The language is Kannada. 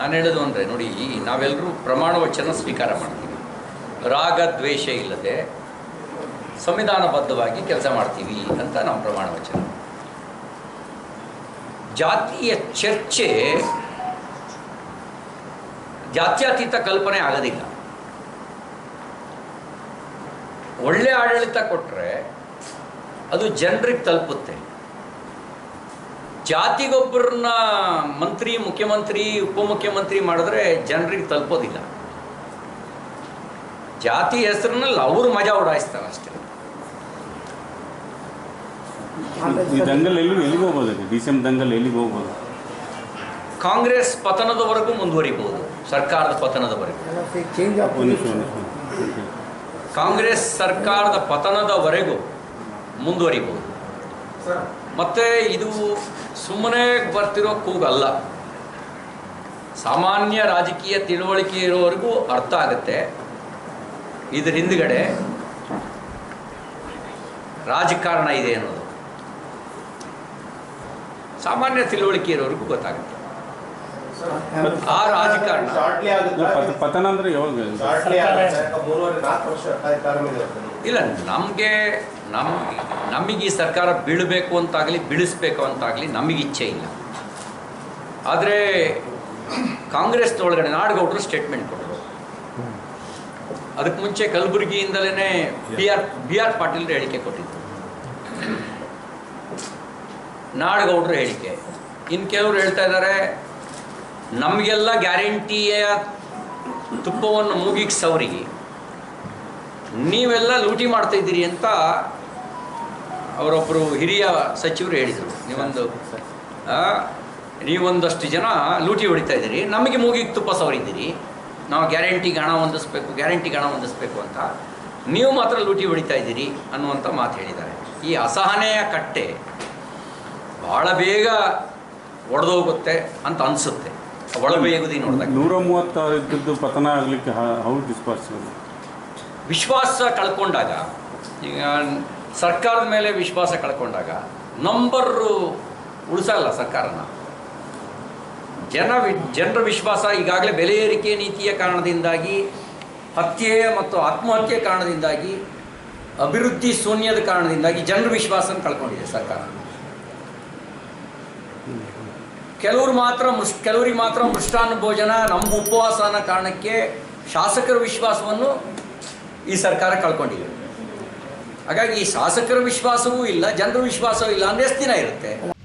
ನಾನು ಹೇಳೋದು ಅಂದರೆ ನೋಡಿ ನಾವೆಲ್ಲರೂ ಪ್ರಮಾಣ ವಚನ ಸ್ವೀಕಾರ ಮಾಡ್ತೀವಿ. ರಾಗ ದ್ವೇಷ ಇಲ್ಲದೆ ಸಂವಿಧಾನಬದ್ಧವಾಗಿ ಕೆಲಸ ಮಾಡ್ತೀವಿ ಅಂತ ನಾವು ಪ್ರಮಾಣ ವಚನ. ಜಾತಿಯ ಚರ್ಚೆ ಜಾತ್ಯತೀತ ಕಲ್ಪನೆ ಆಗೋದಿಲ್ಲ. ಒಳ್ಳೆ ಆಡಳಿತ ಕೊಟ್ಟರೆ ಅದು ಜನರಿಗೆ ತಲುಪುತ್ತೆ. ಜಾತಿಗೊಬ್ಬರನ್ನ ಮಂತ್ರಿ ಮುಖ್ಯಮಂತ್ರಿ ಉಪಮುಖ್ಯಮಂತ್ರಿ ಮಾಡಿದ್ರೆ ಜನರಿಗೆ ತಲುಪೋದಿಲ್ಲ. ಜಾತಿ ಹೆಸರಿನಲ್ಲಿ ಅವರು ಮಜಾ ಉಡಾಯಿಸ್ತಾರೆ ಅಷ್ಟೇ. ಈ ದಂಗಲ್ ಎಲ್ಲಿ ಎಲ್ಲಿಗೆ ಹೋಗ್ಬೋದು ಡಿ ಸಿ ಎಂ ದಂಗಲ್ ಎಲ್ಲಿಗೆ ಹೋಗ್ಬೋದು? ಕಾಂಗ್ರೆಸ್ ಪತನದವರೆಗೂ ಮುಂದುವರಿಬಹುದು. ಸರ್ಕಾರದ ಪತನದವರೆಗೂ. ಕಾಂಗ್ರೆಸ್ ಸರ್ಕಾರದ ಪತನದವರೆಗೂ ಮುಂದುವರಿಬಹುದು. ಮತ್ತೆ ಇದು ಸುಮ್ಮನೆ ಬರ್ತಿರೋ ಕೂಗಲ್ಲ. ಸಾಮಾನ್ಯ ರಾಜಕೀಯ ತಿಳುವಳಿಕೆ ಇರೋವರೆಗೂ ಅರ್ಥ ಆಗುತ್ತೆ. ಇದ್ರ ಹಿಂದ್ಗಡೆ ರಾಜಕಾರಣ ಇದೆ ಅನ್ನೋದು. ಸಾಮಾನ್ಯ ತಿಳುವಳಿಕೆ ಇರೋವರೆಗೂ ಗೊತ್ತಾಗುತ್ತೆ. ಆ ರಾಜಕಾರಣ. ಪತನ ಅಂದ್ರೆ ಇಲ್ಲ, ನಮಗೆ ನಮ್ಮ ನಮಗೆ ಈ ಸರ್ಕಾರ ಬೀಳಬೇಕು ಅಂತಾಗಲಿ, ಬೀಳಿಸ್ಬೇಕು ಅಂತಾಗಲಿ ನಮಗೆ ಇಚ್ಛೆ ಇಲ್ಲ. ಆದರೆ, ಕಾಂಗ್ರೆಸ್ನೊಳಗಡೆ ನಾಡಗೌಡರು ಸ್ಟೇಟ್ಮೆಂಟ್ ಕೊಟ್ಟರು. ಅದಕ್ಕೆ ಮುಂಚೆ ಕಲಬುರಗಿಯಿಂದಲೇ B R B R Patil ಹೇಳಿಕೆ ಕೊಟ್ಟಿದ್ದರು ನಾಡಗೌಡರು ಹೇಳಿಕೆ. ಇನ್ನು ಕೆಲವರು ಹೇಳ್ತಾ ಇದ್ದಾರೆ ನಮಗೆಲ್ಲ ಗ್ಯಾರಂಟಿಯ ತುಪ್ಪವನ್ನು ಮೂಗಿಗೆ ನೀವೆಲ್ಲ ಲೂಟಿ ಮಾಡ್ತಾ ಇದ್ದೀರಿ ಅಂತ ಅವರೊಬ್ಬರು ಹಿರಿಯ ಸಚಿವರು ಹೇಳಿದರು. ನೀವೊಂದು ನೀವೊಂದಷ್ಟು ಜನ ಲೂಟಿ ಹೊಡಿತಾ ಇದ್ದೀರಿ. ನಮಗೆ ಮೂಗಿಗೆ ತುಪ್ಪ ಸವರಿದ್ದೀರಿ. ನಾವು ಗ್ಯಾರಂಟಿಗೆ ಹಣ ಹೊಂದಿಸ್ಬೇಕು, ಗ್ಯಾರಂಟಿಗೆ ಹಣ ಹೊಂದಿಸ್ಬೇಕು ಅಂತ. ನೀವು ಮಾತ್ರ ಲೂಟಿ ಹೊಡಿತಾ ಇದ್ದೀರಿ ಅನ್ನುವಂಥ ಮಾತು ಹೇಳಿದ್ದಾರೆ. ಈ ಅಸಹನೆಯ ಕಟ್ಟೆ ಭಾಳ ಬೇಗ ಒಡೆದೋಗುತ್ತೆ ಅಂತ ಅನಿಸುತ್ತೆ. ಒಳಬೇಗುದಿ ನೋಡಿದಾಗ. ನೂರ ಮೂವತ್ತಾರು ಇದ್ದದ್ದು ಪತನ ಆಗಲಿಕ್ಕೆ ಹೌದು ವಿಶ್ವಾಸ ಕಳ್ಕೊಂಡಾಗ, ಈಗ ಸರ್ಕಾರದ ಮೇಲೆ ವಿಶ್ವಾಸ ಕಳ್ಕೊಂಡಾಗ ನಂಬರು ಉಳಿಸಲ್ಲ ಸರ್ಕಾರನ. ಜನ ವಿ, ಜನರ ವಿಶ್ವಾಸ ಈಗಾಗಲೇ ಬೆಲೆ ಏರಿಕೆ ನೀತಿಯ ಕಾರಣದಿಂದಾಗಿ ಹತ್ಯೆ ಮತ್ತು ಆತ್ಮಹತ್ಯೆ ಕಾರಣದಿಂದಾಗಿ, ಅಭಿವೃದ್ಧಿ ಶೂನ್ಯದ ಕಾರಣದಿಂದಾಗಿ ಜನರ ವಿಶ್ವಾಸನ ಕಳ್ಕೊಂಡಿದೆ ಸರ್ಕಾರ. ಕೆಲವರು ಮಾತ್ರ ಮೃಷ್, ಕೆಲವರಿಗೆ ಮಾತ್ರ ಮೃಷ್ಟಾನ್ನ ಭೋಜನ, ನಮ್ಮ ಉಪವಾಸ ಅನ್ನೋ ಕಾರಣಕ್ಕೆ ಶಾಸಕರ ವಿಶ್ವಾಸವನ್ನು ಈ ಸರ್ಕಾರ ಕಳ್ಕೊಂಡಿದೆ. ಹಾಗಾಗಿ ಈ ಶಾಸಕರ ವಿಶ್ವಾಸವೂ ಇಲ್ಲ ಜನರ ವಿಶ್ವಾಸವೂ ಇಲ್ಲ ಅಂದ್ರೆ ದಿನ ಇರುತ್ತೆ.